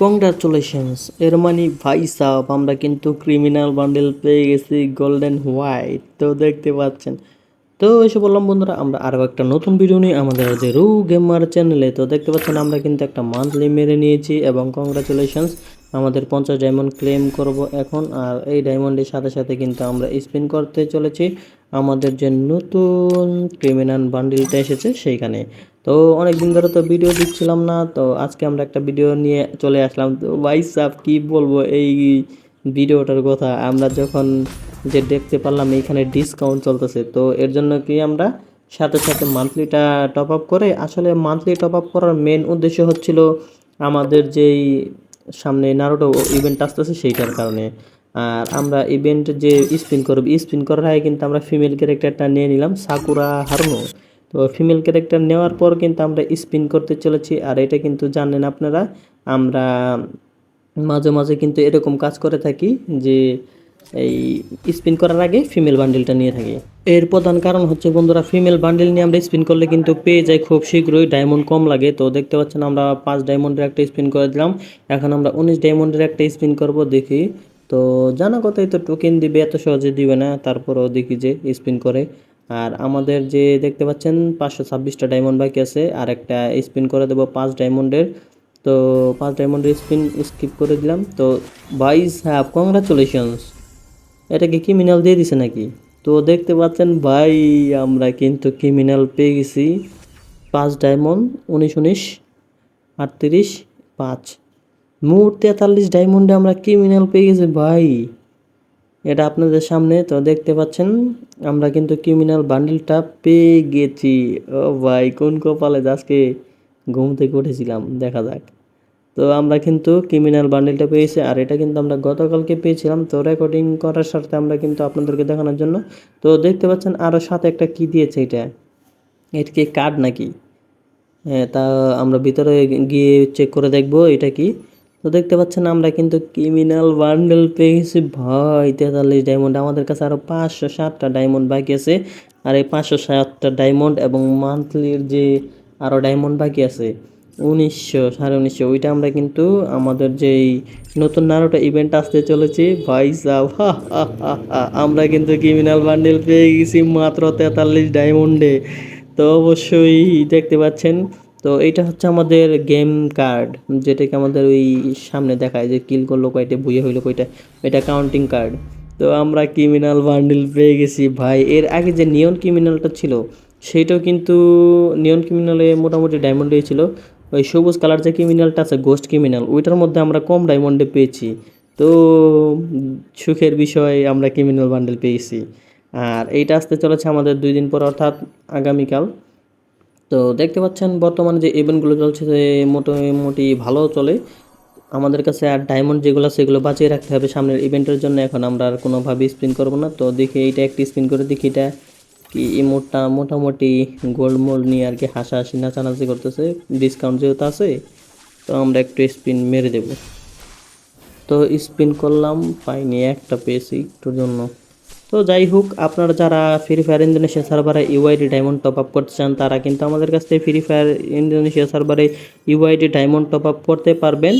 Congratulations এর মানে ভাই সাহ আমরা কিন্তু ক্রিমিনাল বান্ডেল পেয়ে গেছি গোল্ডেন হোয়াইট তো দেখতে পাচ্ছেন। তো এসে বললাম, বন্ধুরা, আমরা আরও একটা নতুন ভিডিও নিয়ে আমাদের যে রু গেমার চ্যানেলে তো দেখতে পাচ্ছেন, আমরা কিন্তু একটা মান্থলি মেরে নিয়েছি এবং কংগ্রাচুলেশনস আমাদের পঞ্চাশ ডায়মন্ড ক্লেম করব এখন। আর এই ডায়মন্ডের সাথে সাথে কিন্তু আমরা স্পিন করতে চলেছি আমাদের যে নতুন ক্রিমিনাল বান্ডিলটা এসেছে সেইখানে। তো অনেক দিন ধরে তো ভিডিও দিচ্ছিলাম না, তো আজকে আমরা একটা ভিডিও নিয়ে চলে আসলাম। তো ভাই সাহ কি বলব, এই ভিডিওটার কথা। আমরা যখন যে দেখতে পারলাম এইখানে ডিসকাউন্ট চলতেছে, তো এর জন্য কি আমরা সাথে সাথে মান্থলিটা টপ আপ করে, আসলে মান্থলি টপ আপ করার মেন উদ্দেশ্য হচ্ছিল আমাদের যেই সামনে নারোটো ইভেন্ট আসতেছে সেইটার কারণে। আর আমরা ইভেন্ট যে স্পিন করব স্পিন করার আগে কিন্তু আমরা ফিমেল ক্যারেক্টারটা নিয়ে নিলাম সাকুরা হারনো তো ফিমেল ক্যারেক্টার নেওয়ার পর কিন্তু আমরা স্পিন করতে চলেছি, আর এটা কিন্তু জানেন আপনারা, আমরা মাঝে মাঝে কিন্তু এরকম কাজ করে থাকি যে এই স্পিন করার আগে ফিমেল বান্ডিলটা নিয়ে থাকি। এর প্রধান কারণ হচ্ছে বন্ধুরা ফিমেল বান্ডিল নিয়ে আমরা স্পিন করলে কিন্তু পেয়ে যাই খুব শীঘ্রই ডায়মন্ড কম লাগে। তো দেখতে পাচ্ছেন আমরা পাঁচ ডায়মন্ডের একটা স্পিন করে দিলাম। এখন আমরা উনিশ ডায়মন্ডের একটা স্পিন করব, দেখি। তো জানা কথাই তো টোকেন দিবে, এত সহজে দিবে না। তারপরেও দেখি যে স্পিন করে। আর আমাদের যে দেখতে পাচ্ছেন, পাঁচশো ছাব্বিশটা ডায়মন্ড বাকি আছে। আর একটা স্পিন করে দেবো পাঁচ ডায়মন্ডের তো পাঁচ ডায়মন্ডের স্পিন স্কিপ করে দিলাম। তো, ভাইস হ্যাভ কংগ্রাচুলেশনস এটা কি ক্রিমিনাল দিয়ে দিছে নাকি? তো দেখতে পাচ্ছেন, ভাই, আমরা কিন্তু ক্রিমিনাল পেয়ে গেছি পাঁচ ডায়মন্ড উনিশ উনিশ, আটত্রিশ, পাঁচ। মোট তেতাল্লিশ ডায়মন্ডে আমরা ক্রিমিনাল পেয়ে গেছি, ভাই। এটা আপনাদের সামনে, তো দেখতে পাচ্ছেন, আমরা কিন্তু ক্রিমিনাল বান্ডিলটা পেয়ে গেছি। ও ভাই, কোন কপালে আজকে ঘুম থেকে উঠেছিলাম? দেখা যাক। তো আমরা কিন্তু ক্রিমিনাল বান্ডিলটা পেয়েছি, আর এটা কিন্তু আমরা গতকালকে পেয়েছিলাম। তো রেকর্ডিং করার সাথে আমরা কিন্তু আপনাদেরকে দেখানোর জন্য। তো দেখতে পাচ্ছেন আরও সাথে একটা কি দিয়েছে এটা? এটা কি কার্ড নাকি? হ্যাঁ তা আমরা ভিতরে গিয়ে চেক করে দেখব এটা কি। তো দেখতে পাচ্ছেন আমরা কিন্তু ক্রিমিনাল বান্ডেল পেয়েছি। ভাই, তেতাল্লিশ ডায়মন্ড আমাদের কাছে আরও পাঁচশো ষাটটা ডায়মন্ড বাকি আছে। আর এই পাঁচশো ষাটটা ডায়মন্ড এবং মান্থলির যে আরও ডায়মন্ড বাকি আছে উনিশশো, সাড়ে উনিশশো, ওইটা আমরা কিন্তু আমাদের যেই নতুন নারোটা ইভেন্ট আসতে চলেছে ভাই সাহ। আমরা কিন্তু ক্রিমিনাল বান্ডেল পেয়ে গেছি মাত্র তেতাল্লিশ ডায়মন্ডে তো অবশ্যই দেখতে পাচ্ছেন, তো এইটা হচ্ছে আমাদের গেম কার্ড যেটাকে আমাদের ওই সামনে দেখায় যে কিল করল কয়টা বুয়ে হইল কয়টা, এটা কাউন্টিং কার্ড তো আমরা ক্রিমিনাল বান্ডিল পেয়ে গেছি, ভাই, এর আগে যে নিয়ন ক্রিমিনালটা ছিল সেইটাও কিন্তু নিয়ন ক্রিমিনালে মোটামুটি ডায়মন্ডে ছিল ওই সবুজ কালার যে ক্রিমিনালটা আছে গোস্ট ক্রিমিনাল ওইটার মধ্যে আমরা কম ডায়মন্ডে পেয়েছি। তো সুখের বিষয় আমরা ক্রিমিনাল বান্ডেল পেয়েছি। আর এইটা আসতে চলেছে আমাদের দুই দিন পর, অর্থাৎ আগামীকাল। তো দেখতে পাচ্ছেন, বর্তমানে যে ইভেন্টগুলো চলছে মোটামুটি ভালো চলে। আমাদের কাছে আর ডায়মন্ড যেগুলো সেগুলো বাঁচিয়ে রাখতে হবে সামনের ইভেন্টের জন্য। এখন আমরা আর কোনোভাবে স্পিন করব না। তো দেখি, এইটা একটি স্পিন করে দেখি, এটা কি ইমোটটা মোটামুটি গোল্ড মোল্ড নিয়ে আর কি হাসাহাসি নাচানাচি করতেছে। ডিসকাউন্ট যেহেতু আছে, তো আমরা একটু স্পিন মেরে দেব। তো স্পিন করলাম, পাইনি, একটা পেয়েছি একটুর জন্য। তো যাই হোক, আপনারা যারা ফ্রি ফায়ার ইন্দোনেশিয়া সার্ভারে ইউআইডি ডায়মন্ড টপ আপ করতে চান, তারা কিন্তু আমাদের কাছ থেকে ফ্রি ফায়ার ইন্দোনেশিয়া সার্ভারে ইউআইডি ডায়মন্ড টপ আপ করতে পারবেন।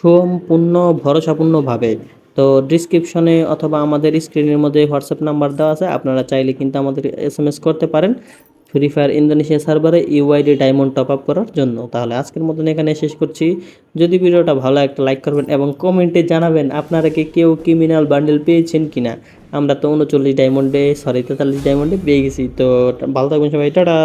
সম্পূর্ণ ভরসাপূর্ণভাবে। তো ডিসক্রিপশনে অথবা আমাদের স্ক্রিনের মধ্যে হোয়াটসঅ্যাপ নাম্বার দেওয়া আছে, আপনারা চাইলে কিন্তু আমাদের এস এম এস করতে পারেন ফ্রি ফায়ার ইন্দোনেশিয়া সার্ভারে ইউআইডি ডায়মন্ড টপ আপ করার জন্য। তাহলে আজকের মতন এখানে শেষ করছি। যদি ভিডিওটা ভালো একটা লাইক করবেন এবং কমেন্টে জানাবেন আপনারা কি কেউ ক্রিমিনাল বান্ডেল পেয়েছেন কি না আমরা তো উনচল্লিশ ডায়মন্ডে সরি তেতাল্লিশ ডায়মন্ডে পেয়ে গেছি। তো ভালো থাকবেন সবাই, টাটা!